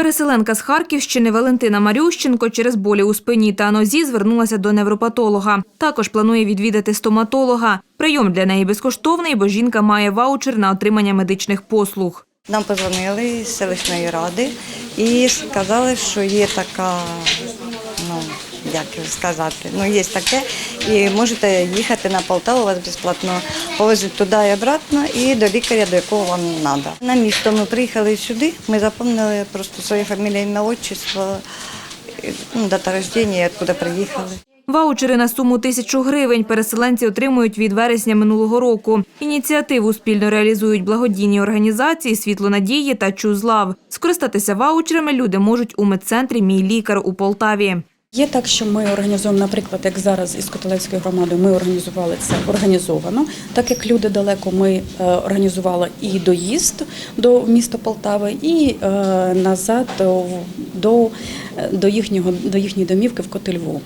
Переселенка з Харківщини Валентина Марющенко через болі у спині та нозі звернулася до невропатолога. Також планує відвідати стоматолога. Прийом для неї безкоштовний, бо жінка має ваучер на отримання медичних послуг. Нам позвонили з селищної ради і сказали, що є така, як сказати, ну є таке, і можете їхати на Полтаву, вас безплатно повезуть туди і обратно, і до лікаря, до якого вам треба. На місто ми приїхали сюди, ми запам'ятали просто своє фамілія, ім'я, отчество, ну, дата рождення, откуда приїхали. Ваучери на суму тисячу гривень переселенці отримують від вересня минулого року. Ініціативу спільно реалізують благодійні організації Світло надії та Чузлав. Скористатися ваучерами люди можуть у медцентрі Мій лікар у Полтаві. Є так, що ми організуємо, наприклад, як зараз із Котелевською громадою, ми організували це організовано. Так як люди далеко, ми е, організували і доїзд до міста Полтави, і е, назад до, до, до, їхнього, до їхньої домівки в Котельву.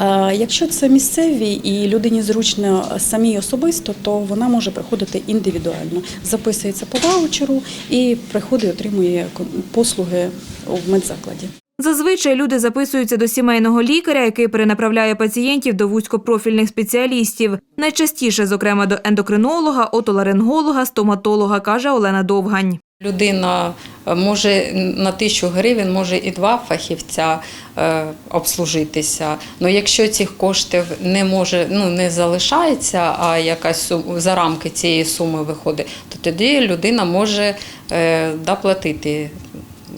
Е, Якщо це місцеві і людині зручно самій особисто, то вона може приходити індивідуально. Записується по ваучеру і приходить, отримує послуги в медзакладі. Зазвичай люди записуються до сімейного лікаря, який перенаправляє пацієнтів до вузькопрофільних спеціалістів. Найчастіше, зокрема, до ендокринолога, отоларинголога, стоматолога, каже Олена Довгань. Людина е, може на тисячу гривень може і два фахівця е, обслужитися. Ну якщо цих коштів не може, ну не залишається, а якась сум- за рамки цієї суми виходить, то тоді людина може е, доплатити.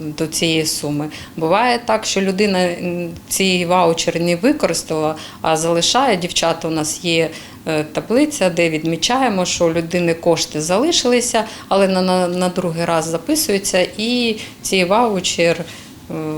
До цієї суми буває так, що людина м, ці ваучери не використала, а залишає. Дівчата у нас є е, таблиця, де відмічаємо, що у людини кошти залишилися, але на, на, на другий раз записується і цей ваучер е,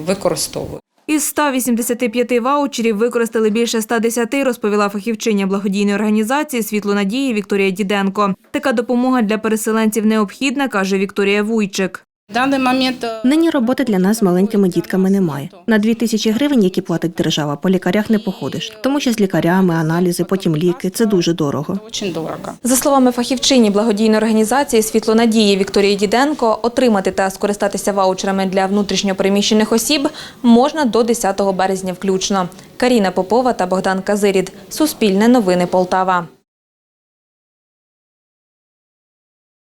використовує. Із 185 ваучерів використали більше 110, розповіла фахівчиня благодійної організації Світло надії Вікторія Діденко. Така допомога для переселенців необхідна, каже Вікторія Вуйчик. В даний момент е, Нині роботи для нас з маленькими дітками немає. На дві тисячі гривень, які платить держава, по лікарях не походиш, тому що з лікарями, аналізи, потім ліки це дуже дорого. дуже дорого. За словами фахівчині благодійної організації Світло надії Вікторії Діденко, отримати та скористатися ваучерами для внутрішньопереміщених осіб можна до 10 березня включно. Каріна Попова та Богдан Казирід. Суспільне новини Полтава.